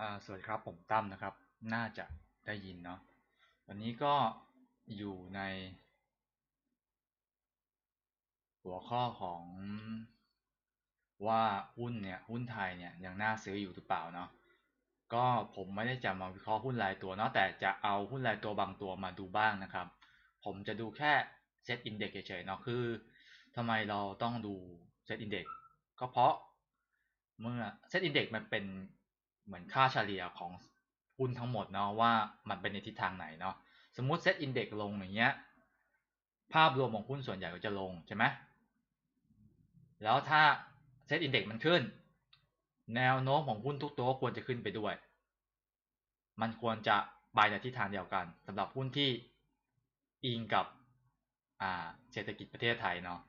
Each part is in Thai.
อ่าสวัสดีครับผมตั้มนะครับ น่าจะได้ยินเนาะวันนี้ก็อยู่ใน หัวข้อของว่าหุ้นเนี่ยหุ้นไทยเนี่ยยังน่าซื้ออยู่หรือเปล่าเนาะก็ผมไม่ได้จะมาวิเคราะห์หุ้นรายตัวเนาะแต่จะเอาหุ้นรายตัวบางตัวมาดูบ้างนะครับ ผมจะดูแค่เซตอินเด็กซ์เฉยๆเนาะคือทำไมเราต้องดูเซตอินเด็กซ์ก็เพราะเมื่อเซตอินเด็กซ์มันเป็น เหมือนค่าเฉลี่ยของหุ้นทั้งหมดเนาะว่ามันเป็นในทิศทางไหนเนาะสมมุติเซตอินเด็กลงอย่างเงี้ยภาพรวมของหุ้นส่วนใหญ่ก็จะลงใช่ไหมแล้วถ้าเซตอินเด็กมันขึ้น แนวโน้มของหุ้นทุกตัวควรจะขึ้นไปด้วย มันควรจะไปในทิศทางเดียวกันสำหรับหุ้นที่อิงกับเศรษฐกิจประเทศไทยเนาะ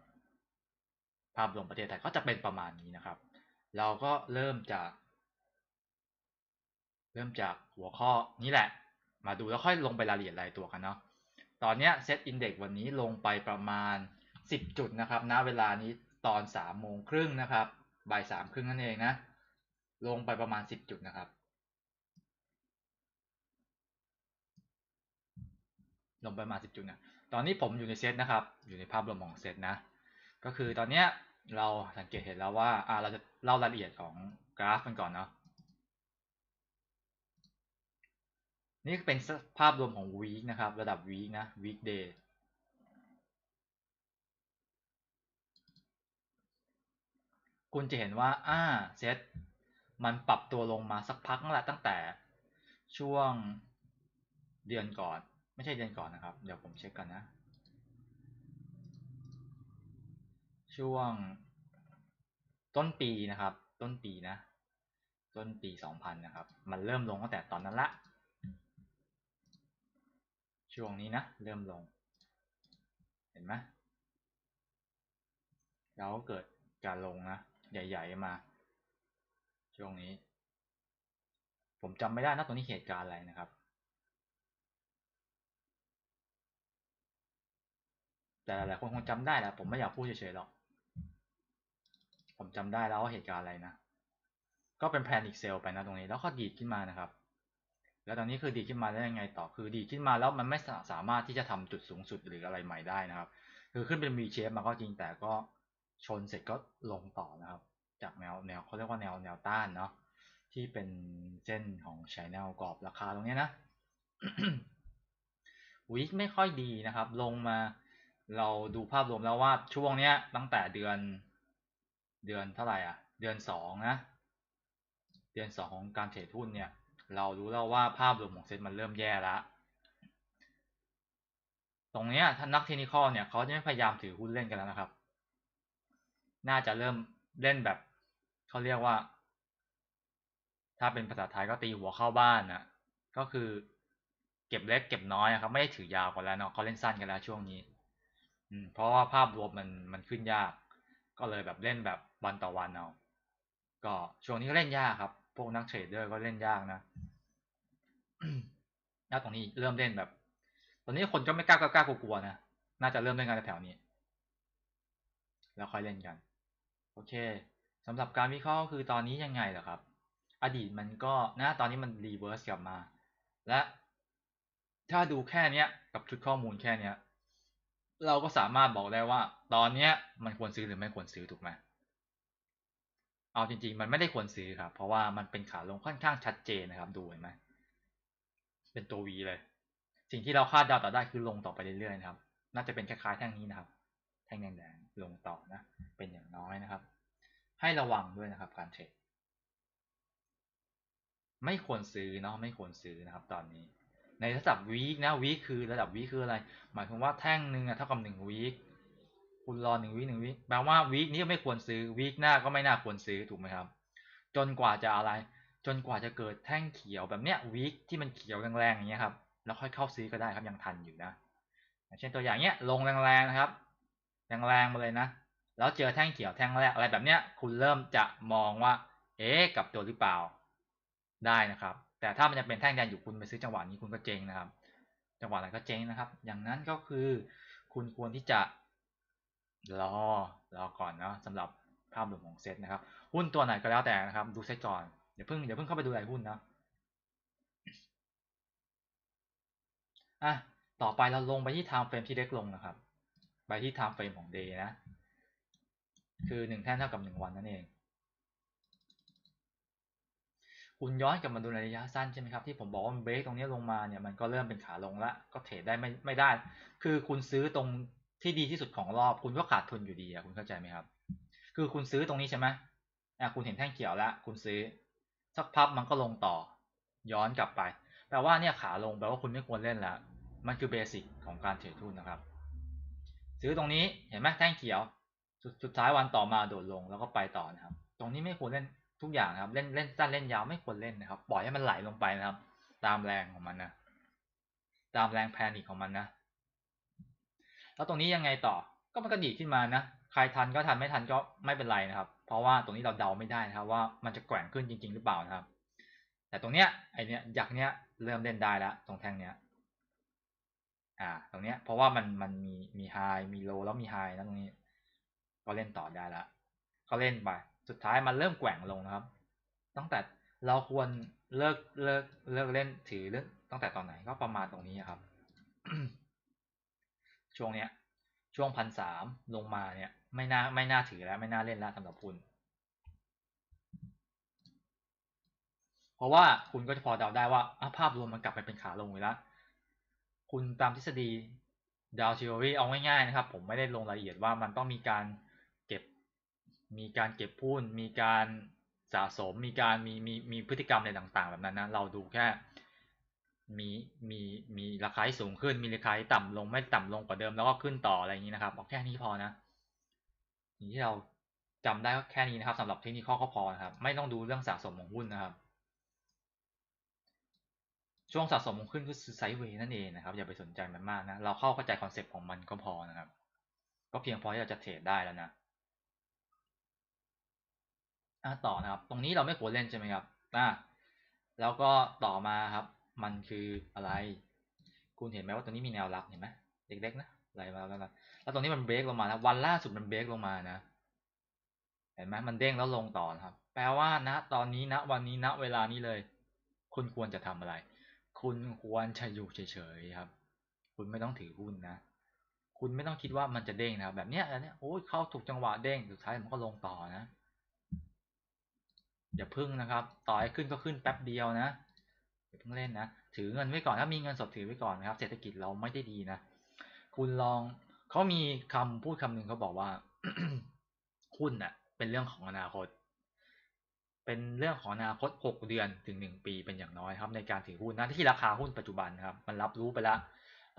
ภาพรวมประเทศไทยก็จะเป็นประมาณนี้นะครับ เราก็เริ่มจาก เริ่มจากหัวข้อนี้แหละ มาดูแล้วค่อยลงไปรายละเอียดรายตัวกันเนาะตอนนี้เซตอินเด็กวันนี้ลงไปประมาณ 10 จุดนะครับณเวลานี้ตอน3โมงครึ่งนะครับบ่ายสามครึ่งนั่นเองนะ ลงไปประมาณ 10 จุดนะครับ ลงไปประมาณ10 จุดนะตอนนี้ผมอยู่ในเซตนะครับ อยู่ในภาพรวมของเซตนะ ก็คือตอนนี้เราสังเกตเห็นแล้วว่าอ่าเราจะเล่ารายละเอียดของกราฟกันก่อนเนาะ นี่เป็นภาพรวมของวีคนะครับ ระดับวีคนะวีคเดย์คุณจะเห็นว่าอ่าเซตมันปรับตัวลงมาสักพักแล้วตั้งแต่ช่วงเดือนก่อน ไม่ใช่เดือนก่อนนะครับ เดี๋ยวผมเช็คกันนะ ช่วงต้นปีนะครับ ต้นปีนะ ต้นปี 2000 นะครับ มันเริ่มลงตั้งแต่ตอนนั้นละ ช่วงนี้นะ เริ่มลง เห็นไหมแล้วเกิดการลงนะ ใหญ่ๆมา ช่วงนี้ ผมจำไม่ได้นะตรงนี้เหตุการณ์อะไรนะครับ แต่หลายคนคงจำได้แหละผมไม่อยากพูดเฉยๆหรอก ผมจำได้แล้วว่าเหตุการณ์อะไรนะ ก็เป็นแพนิคเซลไปนะตรงนี้ แล้วก็ดีดขึ้นมานะครับ แล้วตอนนี้คือดีดขึ้นมาได้ยังไงต่อคือดีดขึ้นมาแล้วมันไม่สามารถที่จะทำจุดสูงสุดหรืออะไรใหม่ได้นะครับ คือขึ้นเป็น V shape มาก็จริงแต่ก็ชนเสร็จก็ลงต่อนะครับ จากแนวแนวเขาเรียกว่าแนวแนวต้านเนาะที่เป็นเส้นของชแนลกรอบราคาตรงนี้นะวิกไม่ค่อยดีนะครับ ลงมาเราดูภาพรวมแล้วว่าช่วงเนี้ยตั้งแต่เดือนเดือนเท่าไหร่อะ เดือนสองนะ เดือนสองของการเทรดหุ้นเนี่ย เรารู้แล้วว่าภาพรวมของเซ็ตมันเริ่มแย่แล้วตรงนี้ท่านนักเทคนิคเนี่ยเขาจะไม่พยายามถือหุ้นเล่นกันแล้วนะครับ น่าจะเริ่มเล่นแบบเขาเรียกว่า ถ้าเป็นภาษาไทยก็ตีหัวเข้าบ้านนะก็คือเก็บเล็กเก็บน้อยครับ ไม่ได้ถือยาวกันแล้วเนาะเขาเล่นสั้นกันแล้วช่วงนี้อืมเพราะว่าภาพรวมมันมันขึ้นยาก ก็เลยแบบเล่นแบบวันต่อวันเอาก็ช่วงนี้ก็เล่นยากครับ วกนักเทรดเดอร์ก็เล่นยากนะน้าตรงนี้เริ่มเล่นแบบ ตอนนี้คนก็ไม่กล้ากล้ากลัวๆนะ น่าจะเริ่มเล่นกันแถวนี้ แล้วค่อยเล่นกัน โอเคสำหรับการวิเคราะห์คือตอนนี้ยังไงเหรอครับ อดีตมันก็นะตอนนี้มันรีเวิร์สกลับมา และถ้าดูแค่เนี้ย กับชุดข้อมูลแค่เนี้ย เราก็สามารถบอกได้ว่า ตอนเนี้ยมันควรซื้อหรือไม่ควรซื้อถูกไหม เอาจริง ๆ มันไม่ได้ควรซื้อครับ เพราะว่ามันเป็นขาลงค่อนข้างชัดเจนนะครับดูเห็นไหมเป็นตัว V เลย สิ่งที่เราคาดเดาต่อได้คือลงต่อไปเรื่อยๆนะครับ น่าจะเป็นคล้ายๆแท่งนี้นะครับ แท่งแดงๆลงต่อนะ เป็นอย่างน้อยนะครับ ให้ระวังด้วยนะครับ การเทรดไม่ควรซื้อเนาะไม่ควรซื้อนะครับ ตอนนี้ ในระดับวีคนะวีคคือระดับวีคคืออะไร หมายถึงว่าแท่งหนึ่งเท่ากับหนึ่งวีค คุณรอหนึ่งวีคหนึ่งวีคแปลว่าวีคนี้ไม่ควรซื้อวีคหน้าก็ไม่น่าควรซื้อถูกไหมครับ จนกว่าจะอะไร จนกว่าจะเกิดแท่งเขียวแบบเนี้ยวีคที่มันเขียวแรงๆอย่างเงี้ยครับแล้วค่อยเข้าซื้อก็ได้ครับยังทันอยู่นะเช่นตัวอย่างเนี้ยลงแรงๆนะครับแรงๆมาเลยนะ แล้วเจอแท่งเขียวแท่งแรกอะไรแบบเนี้ยคุณเริ่มจะมองว่า เอ๊ะกับตัวหรือเปล่าได้นะครับ แต่ถ้ามันจะเป็นแท่งแดงอยู่คุณไปซื้อจังหวะนี้คุณก็เจ๊งนะครับ จังหวะไหนก็เจ๊งนะครับ อย่างนั้นก็คือคุณควรที่จะ รอรอก่อนเนาะสำหรับภาพรวมของเซ็ตนะครับ หุ้นตัวไหนก็แล้วแต่นะครับ ดูเซ็ตก่อนอย่าเพิ่งอย่าเพิ่งเข้าไปดูรายหุ้นนะอะต่อไปเราลงไปที่ไทม์เฟรมที่เล็กลงนะครับ ไปที่ไทม์เฟรมของ day นะ คือหนึ่งแท่นเท่ากับหนึ่งวันนั่นเอง คุณย้อนกลับมาดูระยะสั้นใช่ไหมครับที่ผมบอกว่าเบรกตรงนี้ลงมาเนี่ยมันก็เริ่มเป็นขาลงละก็เทรดได้ไม่ไม่ได้ คือคุณซื้อตรง ที่ดีที่สุดของรอบคุณก็ขาดทุนอยู่ดีอะคุณเข้าใจไหมครับ คือคุณซื้อตรงนี้ใช่ไหมอะคุณเห็นแท่งเขียวแล้วคุณซื้อ สักพักมันก็ลงต่อ ย้อนกลับไปแปลว่าเนี่ยขาลงแปลว่าคุณไม่ควรเล่นแล้ว มันคือเบสิกของการเทรดหุ้นนะครับ ซื้อตรงนี้เห็นไหมแท่งเขียวสุดสุดท้ายวันต่อมาโดดลงแล้วก็ไปต่อนะครับ ตรงนี้ไม่ควรเล่นทุกอย่างครับ เล่นเล่นสั้นเล่นยาวไม่ควรเล่นนะครับ ปล่อยให้มันไหลลงไปนะครับ ตามแรงของมันนะ ตามแรงแพนิคของมันนะ แล้วตรงนี้ยังไงต่อ ก็มันก็ดีขึ้นมานะ ใครทันก็ทันไม่ทันก็ไม่เป็นไรนะครับ เพราะว่าตรงนี้เราเดาไม่ได้นะครับ ว่ามันจะแกว่งขึ้นจริง ๆ หรือเปล่านะครับ แต่ตรงเนี้ยไอเนี้ยยักษ์เนี้ยเริ่มเล่นได้แล้วตรงแท่งเนี้ย อ่า ตรงเนี้ยเพราะว่ามันมันมีมีไฮมีโลแล้วมีไฮนะตรงนี้ ก็เล่นต่อได้ละก็เล่นไป สุดท้ายมันเริ่มแกว่งลงนะครับ ตั้งแต่เราควรเลิกเลิกเลิกเล่นถือเรื่องตั้งแต่ตอนไหนก็ประมาณตรงนี้ครับ ช่วงเนี้ย ช่วงพันสามลงมาเนี่ย ไม่น่าไม่น่าถือแล้ว ไม่น่าเล่นแล้วสำหรับคุณ เพราะว่าคุณก็จะพอเดาได้ว่าภาพรวมมันกลับไปเป็นขาลงอยู่แล้ว คุณตามทฤษฎีดาวเทโอรีเอาง่ายๆนะครับ ผมไม่ได้ลงรายละเอียดว่ามันต้องมีการเก็บมีการเก็บพูนมีการสะสมมีการมีมีมีพฤติกรรมอะไรต่างๆ แบบนั้นนะเราดูแค่ มีมีมีราคาที่สูงขึ้นมีราคาที่ต่ำลงไม่ต่ำลงกว่าเดิมแล้วก็ขึ้นต่ออะไรอย่างนี้นะครับเอาแค่นี้พอนะอย่างที่เราจำได้ก็แค่นี้นะครับสำหรับเทคนิคข้อก็พอนะครับ ไม่ต้องดูเรื่องสะสมของหุ้นนะครับ ช่วงสะสมของขึ้นคือไซด์เวย์นั่นเองนะครับ อย่าไปสนใจมันมากนะ เราเข้าเข้าใจคอนเซ็ปต์ของมันก็พอนะครับ ก็เพียงพอที่เราจะเทรดได้แล้วนะต่อนะครับ ตรงนี้เราไม่ควรเล่นใช่ไหมครับอะแล้วก็ต่อมาครับ มันคืออะไร คุณเห็นไหมว่าตรงนี้มีแนวรับเห็นไหมเล็กๆนะอะไรมาแล้วนะแล้วตรงนี้มันเบรกลงมาแล้ววันล่าสุดมันเบรกลงมานะเห็นไหมมันเด้งแล้วลงต่อนะครับ แปลว่านะตอนนี้นะวันนี้นะเวลานี้เลย คุณควรจะทำอะไร คุณควรจะอยู่เฉยๆครับ คุณไม่ต้องถือหุ้นนะ คุณไม่ต้องคิดว่ามันจะเด้งนะครับแบบเนี้ยอันเนี้ยโอ้ยเข้าถูกจังหวะเด้งสุดท้ายมันก็ลงต่อนะอย่าพึ่งนะครับ ต่อให้ขึ้นก็ขึ้นแป๊บเดียวนะ อย่าเพิ่งเล่นนะถือเงินไว้ก่อนถ้ามีเงินสดถือไว้ก่อนนะครับ เศรษฐกิจเราไม่ได้ดีนะคุณลองเขามีคำพูดคำหนึ่งเขาบอกว่าหุ้นน่ะ เป็นเรื่องของอนาคต เป็นเรื่องของอนาคตหกเดือนถึงหนึ่งปีเป็นอย่างน้อยครับ ในการถือหุ้นนะที่ราคาหุ้นปัจจุบันนะครับ มันรับรู้ไปแล้ว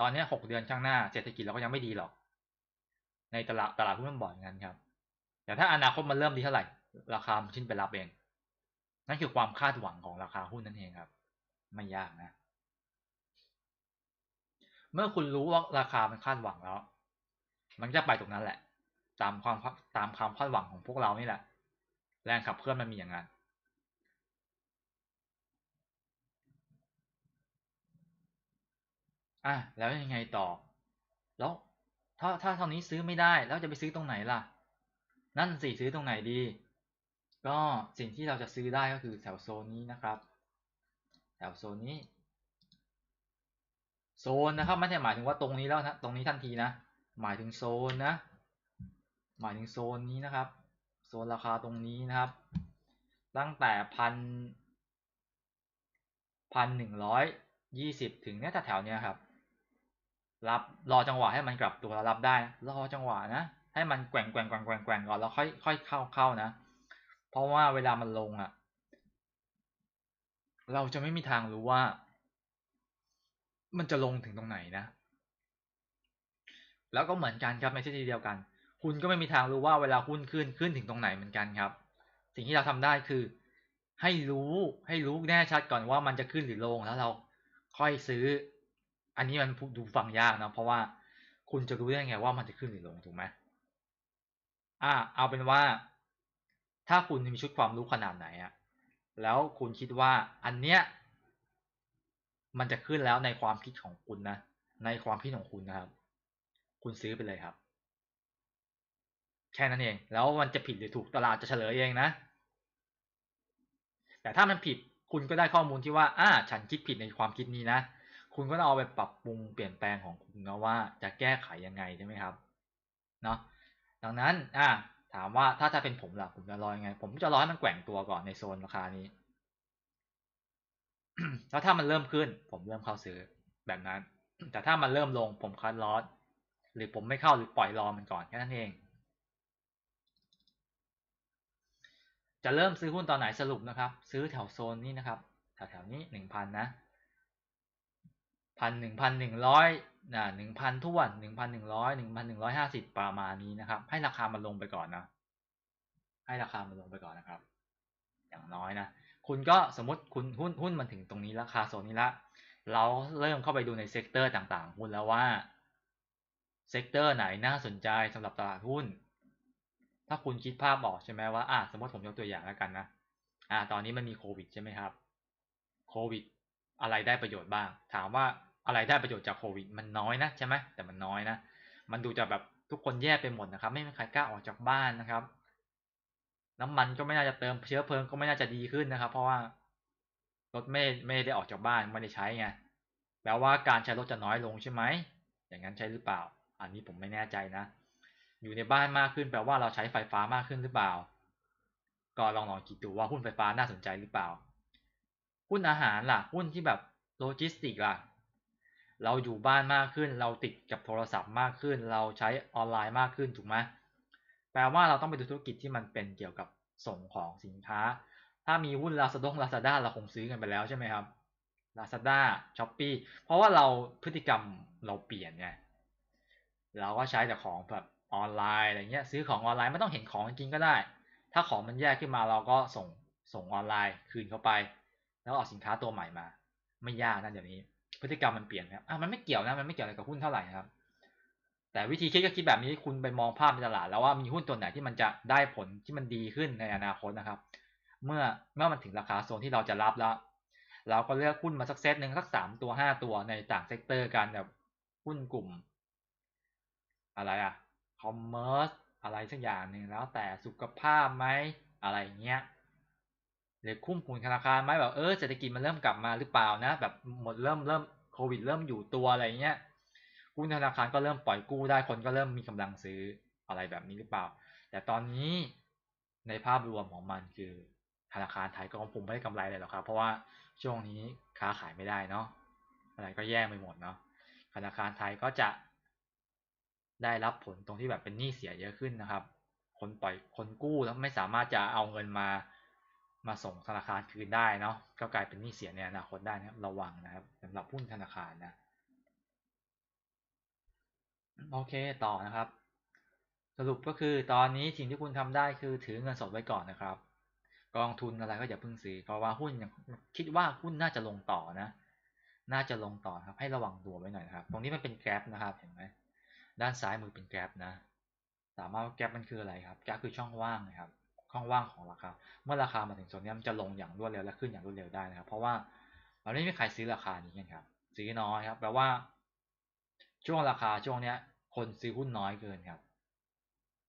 ตอนนี้หกเดือนข้างหน้าเศรษฐกิจเราก็ยังไม่ดีหรอก ในตลาดตลาดหุ้นมันบอกอยงั้นครับแต่ถ้าอนาคตมันเริ่มดีเท่าไหร่ ราคามันขึ้นไปรับเองนั่นคือความคาดหวังของราคาหุ้นนั่นเองครับ ไม่ยากนะ เมื่อคุณรู้ว่าราคามันคาดหวังแล้ว มันจะไปตรงนั้นแหละ ตามความตามความคาดหวังของพวกเรานี่แหละ แรงขับเคลื่อนมันมีอย่างนั้นอะแล้วยังไงต่อ แล้วถ้าถ้าเท่านี้ซื้อไม่ได้แล้วจะไปซื้อตรงไหนล่ะ นั่นสิซื้อตรงไหนดี ก็สิ่งที่เราจะซื้อได้ก็คือแถวโซนนี้นะครับ แถวโซนนี้ โซนนะครับไม่ใช่หมายถึงว่าตรงนี้แล้วนะตรงนี้ทันทีนะ หมายถึงโซนนะ หมายถึงโซนนี้นะครับ โซนราคาตรงนี้นะครับ ตั้งแต่พันพันหนึ่งร้อยยี่สิบถึงเนี้ยแถวเนี้ยครับ รับรอจังหวะให้มันกลับตัวแล้วรับได้ รอจังหวะนะ ให้มันแกว่งแกว่งแกว่งแกว่งแกว่งก่อนแล้วค่อยค่อยเข้าเข้านะ เพราะว่าเวลามันลงอะ่ะ เราจะไม่มีทางรู้ว่า มันจะลงถึงตรงไหนนะ แล้วก็เหมือนกันครับในที่เดียวกัน คุณก็ไม่มีทางรู้ว่าเวลาหุ้นขึ้นขึ้นถึงตรงไหนเหมือนกันครับ สิ่งที่เราทำได้คือ ให้รู้ให้รู้แน่ชัดก่อนว่ามันจะขึ้นหรือลงแล้วเราค่อยซื้อ อันนี้มันดูฟังยากนะเพราะว่าคุณจะรู้ได้ไงว่ามันจะขึ้นหรือลงถูกไหมอ่าเอาเป็นว่า ถ้าคุณมีชุดความรู้ขนาดไหนอะ แล้วคุณคิดว่าอันเนี้ยมันจะขึ้นแล้วในความคิดของคุณนะ ในความคิดของคุณนะครับ คุณซื้อไปเลยครับ แค่นั้นเอง แล้วมันจะผิดหรือถูกตลาดจะเฉลยเองนะ แต่ถ้ามันผิดคุณก็ได้ข้อมูลที่ว่า อ่า ฉันคิดผิดในความคิดนี้นะ คุณก็ต้องเอาไปปรับปรุงเปลี่ยนแปลงของคุณนะว่าจะแก้ไขยังไงใช่ไหมครับ เนาะดังนั้น อ่า ถามว่าถ้าจะเป็นผมล่ะผมจะรอยังไง ผมจะรอให้มันแกว่งตัวก่อนในโซนราคานี้ แล้วถ้ามันเริ่มขึ้น ผมเริ่มเข้าซื้อแบบนั้น แต่ถ้ามันเริ่มลงผมคัดลอสหรือผมไม่เข้าหรือปล่อยรอมันก่อนแค่นั้นเอง จะเริ่มซื้อหุ้นตอนไหนสรุปนะครับ ซื้อแถวโซนนี้นะครับแถวแถวนี้หนึ่งพันนะพันหนึ่งพันหนึ่งร้อย นะหนึ่งพันทวนหนึ่งพันหนึ่งร้อยหนึ่งพันหนึ่งร้อยห้าสิบประมาณนี้นะครับ ให้ราคามันลงไปก่อนนะ ให้ราคามันลงไปก่อนนะครับ อย่างน้อยนะ คุณก็สมมติคุณหุ้นหุ้นมันถึงตรงนี้ราคาโซนนี้ละ เราเริ่มเข้าไปดูในเซกเตอร์ต่างๆ หุ้นแล้วว่าเซกเตอร์ไหนน่าสนใจสำหรับตลาดหุ้น ถ้าคุณคิดภาพบอกใช่ไหมว่าอะสมมติผมยกตัวอย่างแล้วกันนะ อ่าตอนนี้มันมีโควิดใช่ไหมครับ โควิดอะไรได้ประโยชน์บ้าง ถามว่า อะไรได้ประโยชน์จากโควิด มันน้อยนะใช่ไหมแต่มันน้อยนะ มันดูจะแบบทุกคนแย่ไปหมดนะครับ ไม่มีใครกล้าออกจากบ้านนะครับ น้ำมันก็ไม่น่าจะเติมเชื้อเพลิงก็ไม่น่าจะดีขึ้นนะครับ เพราะว่ารถไม่ไม่ได้ออกจากบ้านไม่ได้ใช้ไงแปลว่าการใช้รถจะน้อยลงใช่ไหมอย่างนั้นใช่หรือเปล่า อันนี้ผมไม่แน่ใจนะ อยู่ในบ้านมากขึ้นแปลว่าเราใช้ไฟฟ้ามากขึ้นหรือเปล่า ก็ลองลองคิดดูว่าหุ้นไฟฟ้าน่าสนใจหรือเปล่า หุ้นอาหารล่ะ หุ้นที่แบบโลจิสติกล่ะ เราอยู่บ้านมากขึ้น เราติดกับโทรศัพท์มากขึ้น เราใช้ออนไลน์มากขึ้นถูกไหมแปลว่าเราต้องไปดูธุรกิจที่มันเป็นเกี่ยวกับส่งของสินค้า ถ้ามีหุ้นลาซาดงลาซาด้าเราคงซื้อกันไปแล้วใช่ไหมครับลาซาด้าช้อปปี้เพราะว่าเราพฤติกรรมเราเปลี่ยนไงเราก็ใช้แต่ของแบบออนไลน์อะไรเงี้ยซื้อของออนไลน์ไม่ต้องเห็นของจริงก็ได้ ถ้าของมันแยกขึ้นมาเราก็ส่งส่งออนไลน์คืนเข้าไป แล้วเอาสินค้าตัวใหม่มา ไม่ยากนะเดี๋ยวนี้ พฤติกรรมมันเปลี่ยนครับอะมันไม่เกี่ยวนะมันไม่เกี่ยวอะไรกับหุ้นเท่าไหร่ครับ แต่วิธีคิดก็คิดแบบนี้คุณไปมองภาพในตลาด แล้วว่ามีหุ้นตัวไหนที่มันจะได้ผลที่มันดีขึ้นในอนาคตนะครับ เมื่อเมื่อมันถึงราคาโซนที่เราจะรับแล้วเราก็เลือกหุ้นมาสักเซตหนึ่งสักสามตัวห้าตัวในต่างเซกเตอร์กันแบบหุ้นกลุ่ม อะไรอะคอมเมอร์สอะไรสักอย่างหนึ่งแล้วแต่สุขภาพไหมอะไรเงี้ย หรือคุ้มคุนธนาคารไหมแบบเออเศรษฐกิจมันเริ่มกลับมาหรือเปล่านะแบบหมดเริ่มเริ่มโควิดเริ่มอยู่ตัวอะไรเงี้ยหุ้ธนาคารก็เริ่มปล่อยกู้ได้คนก็เริ่มมีกำลังซื้ออะไรแบบนี้หรือเปล่า แต่ตอนนี้ในภาพรวมของมันคือธนาคารไทยก็คงไม่ได้กำไรเลยหรอกครับ เพราะว่าช่วงนี้ค้าขายไม่ได้เนาะอะไรก็แย่ไปหมดเนาะธนาคารไทยก็จะได้รับผลตรงที่แบบเป็นหนี้เสียเยอะขึ้นนะครับ คนปล่อยคนกู้แล้วไม่สามารถจะเอาเงินมา มาส่งธนาคารคืนได้เนาะก็กลายเป็นหนี้เสียในอนาคตได้นะครับระวังนะครับสำหรับหุ้นธนาคารนะโอเคต่อนะครับ สรุปก็คือตอนนี้สิ่งที่คุณทำได้คือถือเงินสดไว้ก่อนนะครับ กองทุนอะไรก็อย่าเพิ่งซื้อเพราะว่าหุ้นยังคิดว่าหุ้นน่าจะลงต่อนะ น่าจะลงต่อครับ ให้ระวังตัวไว้หน่อยครับ ตรงนี้มันเป็นแกลบนะครับเห็นไหมด้านซ้ายมือเป็นแกลบนะ สามารถแกลบมันคืออะไรครับแกลบคือช่องว่างนะครับ ช่องว่างของราคา เมื่อราคามาถึงโซนนี้มันจะลงอย่างรวดเร็วและขึ้นอย่างรวดเร็วได้นะครับ เพราะว่ามันไม่มีใครซื้อราคานี้กันครับ ซื้อน้อยครับแปลว่า ช่วงราคาช่วงเนี้ย คนซื้อหุ้นน้อยเกินครับ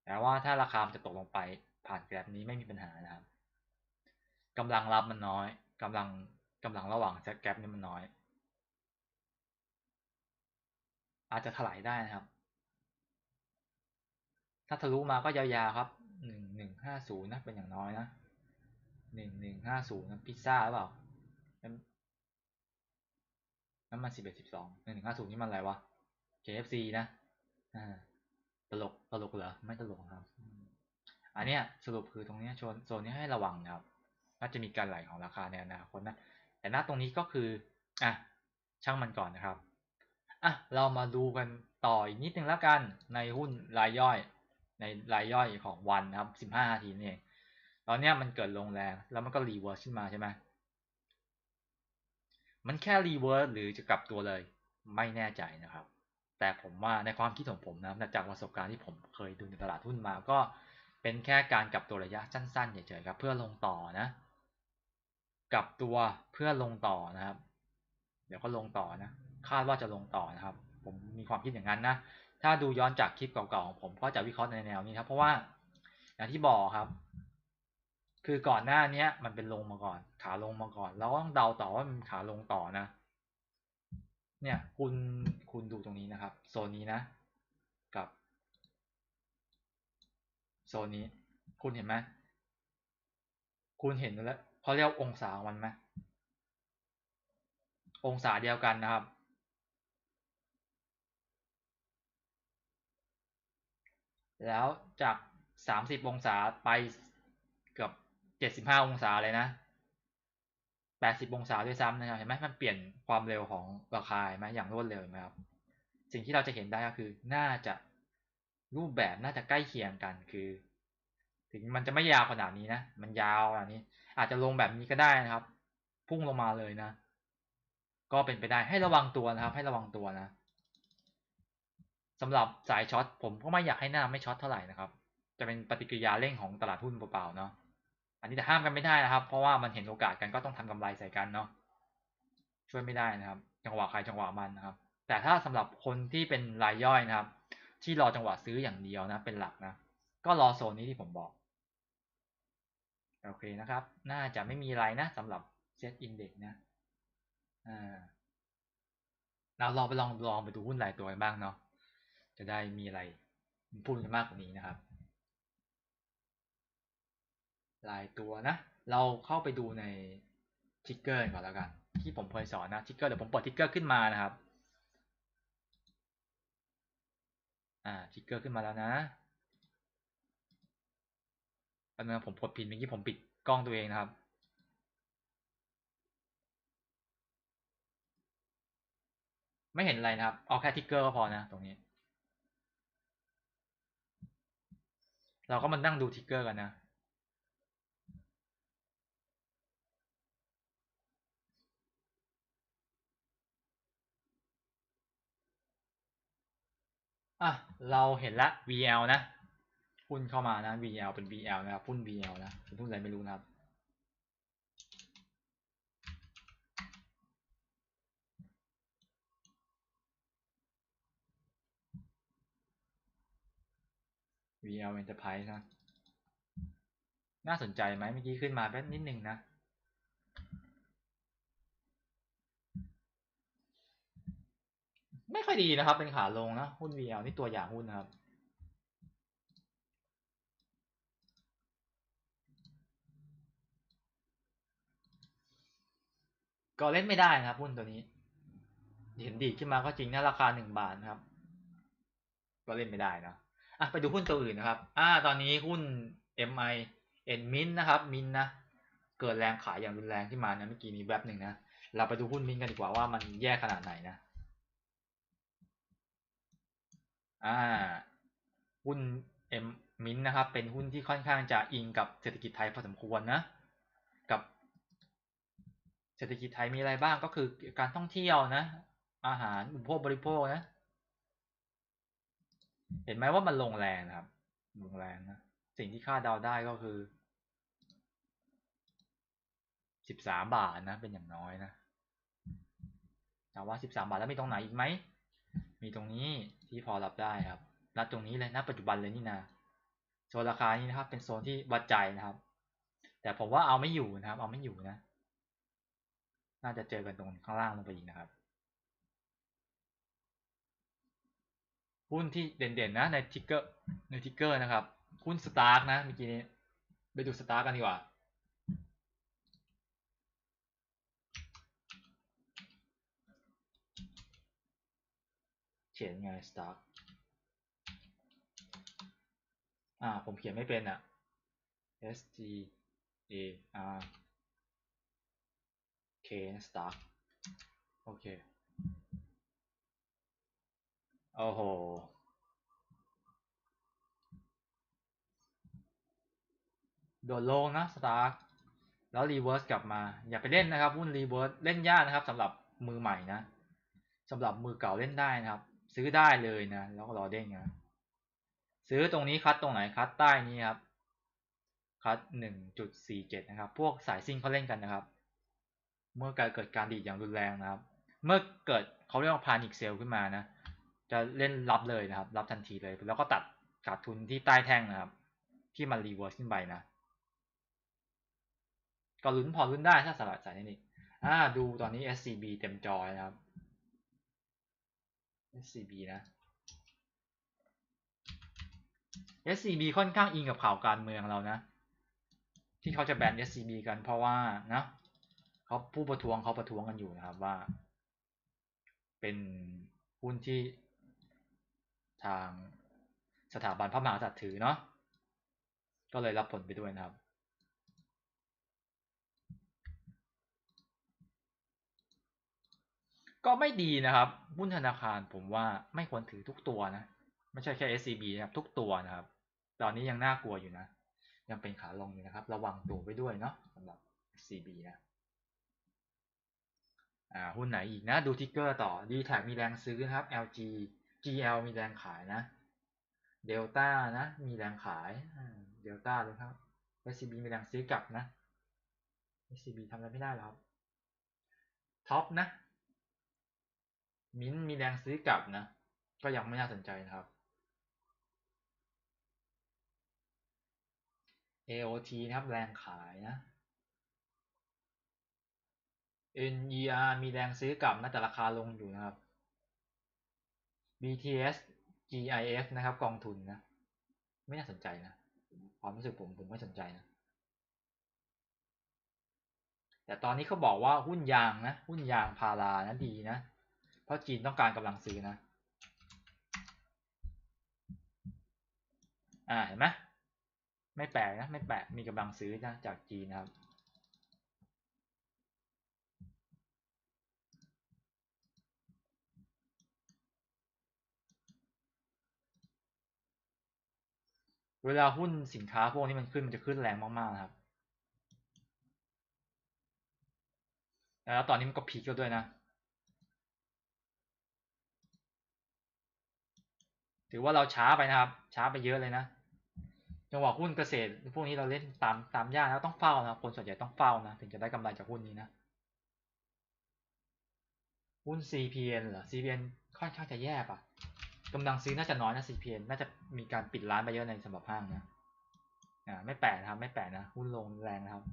แต่ว่าถ้าราคามันจะตกลงไปผ่านแกลบนี้ไม่มีปัญหานะครับกำลังรับมันน้อยกำลังกำลังระหว่างแกลบนี้มันน้อย อาจจะถลายได้นะครับ ถ้าทะลุมาก็ยาวๆครับ หนึ่งหนึ่งห้าศูนย์นะเป็นอย่างน้อยนะหนึ่งหนึ่งห้าศูนย์พิซซ่าหรือเปล่าน้ำมันสิบเอ็ดสิบสองหนึ่งหนึ่งห้าศูนย์นี่มันอะไรวะ KFC นะอ่าตลกตลกเหรอไม่ตลกครับอันเนี้ยสรุปคือตรงนี้โซนโซนนี้ให้ระวังนะครับน่าจะมีการไหลของราคาในอนาคตนะแต่หน้าตรงนี้ก็คืออะช่างมันก่อนนะครับอะเรามาดูกันต่ออีกนิดนึงแล้วกันในหุ้นรายย่อย ในรายย่อยของวันนะครับ 15 นาทีนี่เองตอนนี้มันเกิดลงแรงแล้วมันก็รีเวิร์สขึ้นมาใช่ไหมมันแค่รีเวิร์สหรือจะกลับตัวเลย ไม่แน่ใจนะครับ แต่ผมว่าในความคิดของผมนะจากประสบการณ์ที่ผมเคยดูในตลาดหุ้นมาก็เป็นแค่การกลับตัวระยะสั้นๆเฉยๆครับ เพื่อลงต่อนะ กลับตัวเพื่อลงต่อนะครับ เดี๋ยวก็ลงต่อนะ คาดว่าจะลงต่อนะครับ ผมมีความคิดอย่างนั้นนะ ถ้าดูย้อนจากคลิปเก่าๆของผมก็จะวิเคราะห์ในแนวนี้ครับ เพราะว่าอย่างที่บอกครับ คือก่อนหน้านี้มันเป็นลงมาก่อน ขาลงมาก่อน เราต้องเดาต่อว่ามันขาลงต่อนะ เนี่ย คุณคุณดูตรงนี้นะครับโซนนี้นะ กับโซนนี้ คุณเห็นไหมคุณเห็นแล้วเขาเรียกองศาของมันไหมองศาเดียวกันนะครับ แล้วจากสามสิบองศาไปเกือบเจ็ดสิบห้าองศาเลยนะแปดสิบองศาด้วยซ้ำนะครับเห็นไหมมันเปลี่ยนความเร็วของราคาไหมอย่างรวดเร็วไหมครับ สิ่งที่เราจะเห็นได้ก็คือน่าจะรูปแบบน่าจะใกล้เคียงกันคือ ถึงมันจะไม่ยาวขนาดนี้นะ มันยาวขนาดนี้ อาจจะลงแบบนี้ก็ได้นะครับ พุ่งลงมาเลยนะ ก็เป็นไปได้ให้ระวังตัวนะครับ ให้ระวังตัวนะ สำหรับสายช็อตผมก็ไม่อยากให้หน้าไม่ช็อตเท่าไหร่นะครับ จะเป็นปฏิกิริยาเร่งของตลาดหุ้นเปล่าๆเนาะอันนี้แต่ห้ามกันไม่ได้นะครับ เพราะว่ามันเห็นโอกาสกันก็ต้องทำกำไรใส่กันเนาะช่วยไม่ได้นะครับ จังหวะใครจังหวะมันนะครับ แต่ถ้าสำหรับคนที่เป็นรายย่อยนะครับ ที่รอจังหวะซื้ออย่างเดียวนะ เป็นหลักนะ ก็รอโซนนี้ที่ผมบอกโอเคนะครับ น่าจะไม่มีอะไรนะสำหรับเซตอินเด็กนะอ่าเราลองไปลองลองไปดูหุ้นรายตัวกันบ้างเนาะ จะได้มีอะไรพูดกันมากกว่านี้นะครับรายตัวนะ เราเข้าไปดูในทิกเกอร์ก่อนแล้วกัน ที่ผมเคยสอนนะทิกเกอร์เดี๋ยวผมเปิดทิกเกอร์ขึ้นมานะครับอ่าทิกเกอร์ขึ้นมาแล้วนะอันนี้ผมกดผิดเมื่อกี้ผมปิดกล้องตัวเองนะครับไม่เห็นอะไรนะครับ เอาแค่ทิกเกอร์ก็พอนะตรงนี้ เราก็มานั่งดูทิกเกอร์กันนะ อะ เราเห็นละ VL นะ หุ้นเข้ามานะ VL เป็น VL นะครับ หุ้น VL นะหุ้นอะไรไม่รู้นะครับ VL Enterprise นะ น่าสนใจไหมเมื่อกี้ขึ้นมาแป๊บนิดนึงนะ ไม่ค่อยดีนะครับ เป็นขาลงนะ หุ้น VL นี่ตัวอย่างหุ้นนะครับก็เล่นไม่ได้นะครับหุ้นตัวนี้ เห็นดีขึ้นมาก็จริงนะราคาหนึ่งบาทนะครับ ก็เล่นไม่ได้นะ อะไปดูหุ้นตัวอื่นนะครับ อ่า ตอนนี้หุ้น MI เอ็นมินนะครับ มินนะเกิดแรงขายอย่างรุนแรงที่มานะเมื่อกี้มีแวบหนึ่งนะเราไปดูหุ้นมินกันดีกว่าว่ามันแย่ขนาดไหนนะอ่าหุ้น M มินนะครับ เป็นหุ้นที่ค่อนข้างจะอิงกับเศรษฐกิจไทยพอสมควรนะ กับเศรษฐกิจไทยมีอะไรบ้างก็คือการท่องเที่ยวนะ อาหารอุปโภคบริโภคนะ เห็นไหมว่ามันลงแรงนะครับ ลงแรงนะ สิ่งที่คาดเดาได้ก็คือสิบสามบาทนะ เป็นอย่างน้อยนะถามว่าสิบสามบาทแล้วมีตรงไหนอีกไหม มีตรงนี้ที่พอรับได้ครับ รับตรงนี้เลยณปัจจุบันเลยนี่นะโซนราคานี้นะครับ เป็นโซนที่วัดใจนะครับ แต่ผมว่าเอาไม่อยู่นะครับ เอาไม่อยู่นะ น่าจะเจอกันตรงข้างล่างลงไปอีกนะครับ หุ้นที่เด่นๆนะในทิกเกอร์ในทิกเกอร์นะครับหุ้นสตาร์กนะเมื่อกี้นี้ไปดูสตาร์กกันดีกว่าเขียนไงสตาร์กอ่าผมเขียนไม่เป็นอะ S T A R K Stark โอเค โอ้โหโดนลงนะสตาร์กแล้วรีเวิร์สกลับมา อย่าไปเล่นนะครับหุ้นรีเวิร์สเล่นยากนะครับสำหรับมือใหม่นะสำหรับมือเก่าเล่นได้นะครับ ซื้อได้เลยนะแล้วก็รอเด้งนะซื้อตรงนี้คัดตรงไหนคัดใต้นี้ครับคัดหนึ่งจุดสี่เจ็ดนะครับ พวกสายซิ่งเขาเล่นกันนะครับ เมื่อการเกิดการดีดอย่างรุนแรงนะครับ เมื่อเกิดเขาเรียกว่าพานิคเซลขึ้นมานะ จะเล่นรับเลยนะครับ รับทันทีเลย แล้วก็ตัดขาดทุนที่ใต้แท่งนะครับ ที่มันรีเวิร์สขึ้นไปนะ ก็ลุ้นพอลุ้นได้ถ้าสลับสายนี้อ่าดูตอนนี้ SCB เต็มจอนะครับ SCB นะ SCB ค่อนข้างอิงกับข่าวการเมืองเรานะ ที่เขาจะแบน SCB กันเพราะว่านะเขาผู้ประท้วงเขาประท้วงกันอยู่นะครับว่า เป็นหุ้นที่ ทางสถาบันพระมหากษัตริย์ถือเนาะก็เลยรับผลไปด้วยนะครับ ก็ไม่ดีนะครับหุ้นธนาคารผมว่าไม่ควรถือทุกตัวนะ ไม่ใช่แค่ SCB นะครับทุกตัวนะครับ ตอนนี้ยังน่ากลัวอยู่นะ ยังเป็นขาลงอยู่นะครับ ระวังตัวไปด้วยเนาะสำหรับ SCB นะอ่าหุ้นไหนอีกนะ ดูทิกเกอร์ต่อ d t แทมีแรงซื้อนะครับ LG GL มีแรงขายนะ Delta นะ มีแรงขายเดลต้าเลยครับ SCB มีแรงซื้อกลับนะ SCB ทำอะไรไม่ได้แล้วครับท็อปนะ มินมีแรงซื้อกลับนะ ก็ยังไม่น่าสนใจนะครับ AOT นะครับแรงขายนะ NER มีแรงซื้อกลับนะแต่ราคาลงอยู่นะครับ BTS GIF นะครับ กองทุนนะ ไม่น่าสนใจนะ ความรู้สึกผมผมไม่สนใจนะ แต่ตอนนี้เขาบอกว่าหุ้นยางนะ หุ้นยางพารานะดีนะ เพราะจีนต้องการกำลังซื้อนะ อ่าเห็นไหมไม่แปลกนะ ไม่แปลกมีกำลังซื้อนะจากจีนนะครับ เวลาหุ้นสินค้าพวกนี้มันขึ้นมันจะขึ้นแรงมากๆนะครับ แล้วตอนนี้มันก็พีคแล้วด้วยนะ ถือว่าเราช้าไปนะครับ ช้าไปเยอะเลยนะ จังหวะหุ้นเกษตรพวกนี้เราเล่นตามตามยากแล้วต้องเฝ้านะ คนส่วนใหญ่ต้องเฝ้านะ ถึงจะได้กำไรจากหุ้นนี้นะ หุ้น CPN เหรอ CPN ค่อนข้างจะแย่ป่ะ กำลังซื้อน่าจะน้อยนะ CPN น่าจะมีการปิดร้านไปเยอะในสำหรับห้างนะอ่าไม่แปลกครับ ไม่แปลกนะหุ้นลงแรงนะครับ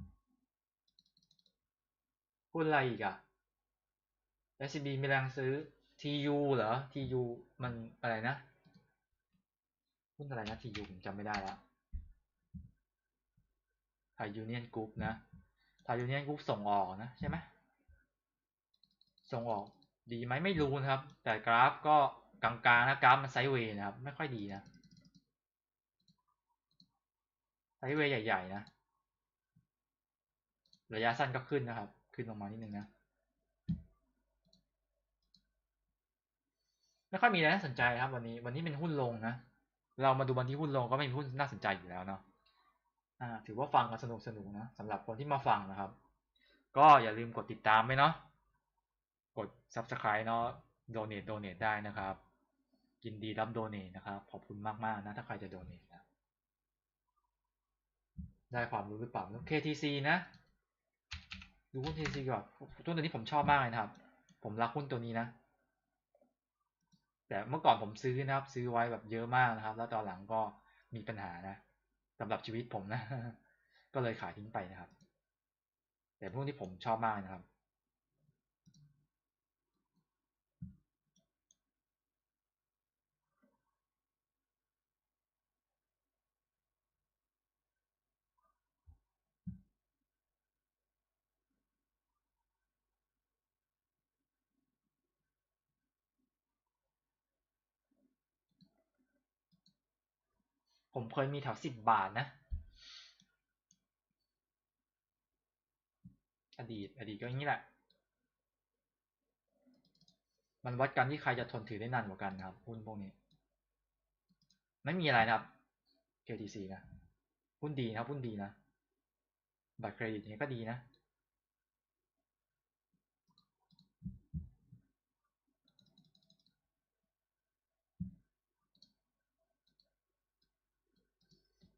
หุ้นอะไรอีกอะ SCB มีแรงซื้อ TU เหรอ TU มันอะไรนะหุ้นอะไรนะ TU ผมจำไม่ได้แล้วไทยยูเนียนกรุ๊ปนะไทยยูเนียนกรุ๊ปส่งออกนะใช่ไหมส่งออกดีไหมไม่รู้นะครับ แต่กราฟก็ กลางๆนะกราฟมันไซด์เวย์นะครับ ไม่ค่อยดีนะไซด์เวย์ใหญ่ๆนะ ระยะสั้นก็ขึ้นนะครับ ขึ้นลงมานิดนึงนะ ไม่ค่อยมีอะไรน่าสนใจครับ วันนี้ วันนี้เป็นหุ้นลงนะ เรามาดูวันที่หุ้นลงก็ไม่มีหุ้นน่าสนใจอยู่แล้วเนาะอ่า ถือว่าฟังกันสนุกสนุกนะสำหรับคนที่มาฟังนะครับ ก็อย่าลืมกดติดตามไว้เนาะ กด subscribe เนาะ donate donate ได้นะครับ ยินดีรับ donate นะครับ ขอบคุณมาก ๆ นะ ถ้าใครจะ donate นะ ได้ความรู้หรือเปล่า KTC นะ ดูหุ้น KTC ก่อนหุ้นตัวนี้ผมชอบมากเลยนะครับ ผมรักหุ้นตัวนี้นะ แต่เมื่อก่อนผมซื้อนะครับ ซื้อไว้แบบเยอะมากนะครับ แล้วตอนหลังก็มีปัญหานะสำหรับชีวิตผมนะ ก็เลยขายทิ้งไปนะครับ แต่พวกที่ผมชอบมากนะครับ ผมเคยมีแถวสิบบาทนะ อดีต อดีตก็อย่างนี้แหละ มันวัดกันที่ใครจะทนถือได้นานกว่ากันครับหุ้นพวกนี้ ไม่มีอะไรนะครับ KTC นะ หุ้นดีนะครับหุ้นดีนะ บัตรเครดิตนี้ก็ดีนะ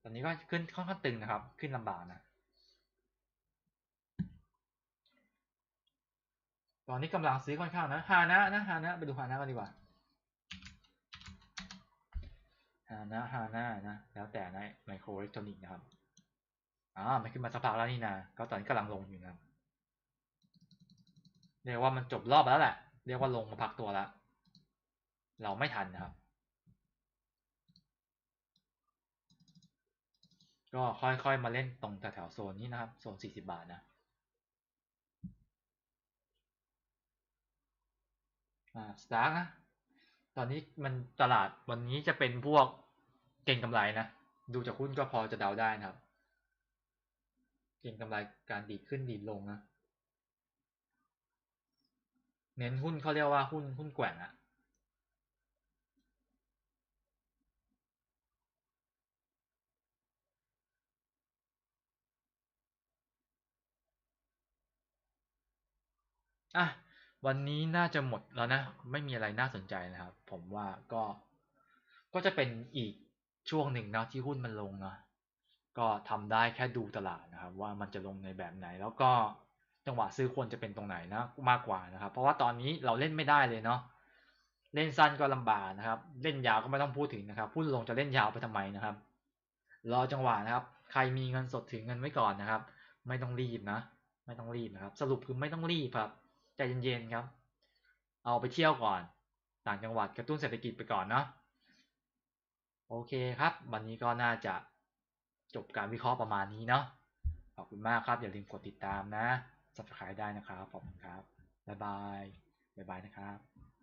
ตอนนี้ก็ขึ้นค่อนข้างตึงนะครับ ขึ้นลำบากนะ ตอนนี้กำลังซื้อค่อนข้างนะฮานะนะฮานะไปดูฮานะกันดีกว่าฮานะฮานะนะ แล้วแต่ในไมโครอิเล็กทรอนิกส์นะครับอ่ามันขึ้นมาสักพักแล้วนี่นะก็ตอนนี้กำลังลงอยู่นะเรียกว่ามันจบรอบแล้วแหละ เรียกว่าลงมาพักตัวแล้วเราไม่ทันนะครับ ก็ค่อยๆมาเล่นตรงแถวๆโซนนี้นะครับ โซน 40 บาทนะอ่าสตาร์นะ ตอนนี้มันตลาดวันนี้จะเป็นพวกเก่งกำไรนะ ดูจากหุ้นก็พอจะเดาได้นะครับ เก่งกำไรการดีดขึ้นดีดลงนะ เน้นหุ้นเขาเรียกว่าหุ้นหุ้นแกว่งอะ อะวันนี้น่าจะหมดแล้วนะ ไม่มีอะไรน่าสนใจนะครับ ผมว่าก็ก็จะเป็นอีกช่วงหนึ่งนะที่หุ้นมันลงนะก็ทำได้แค่ดูตลาดนะครับ ว่ามันจะลงในแบบไหน แล้วก็จังหวะซื้อควรจะเป็นตรงไหนนะมากกว่านะครับ เพราะว่าตอนนี้เราเล่นไม่ได้เลยเนาะเล่นสั้นก็ลำบากนะครับ เล่นยาวก็ไม่ต้องพูดถึงนะครับหุ้นลงจะเล่นยาวไปทำไมนะครับ รอจังหวะนะครับ ใครมีเงินสดถือเงินไว้ก่อนนะครับ ไม่ต้องรีบนะ ไม่ต้องรีบนะครับ สรุปคือไม่ต้องรีบครับ ใจเย็นๆครับ เอาไปเที่ยวก่อน ต่างจังหวัดกระตุ้นเศรษฐกิจไปก่อนเนาะโอเคครับ วันนี้ก็น่าจะจบการวิเคราะห์ประมาณนี้เนาะขอบคุณมากครับ อย่าลืมกดติดตามนะ subscribe ได้นะครับขอบคุณครับ บ๊ายบาย บ๊ายบายนะครับ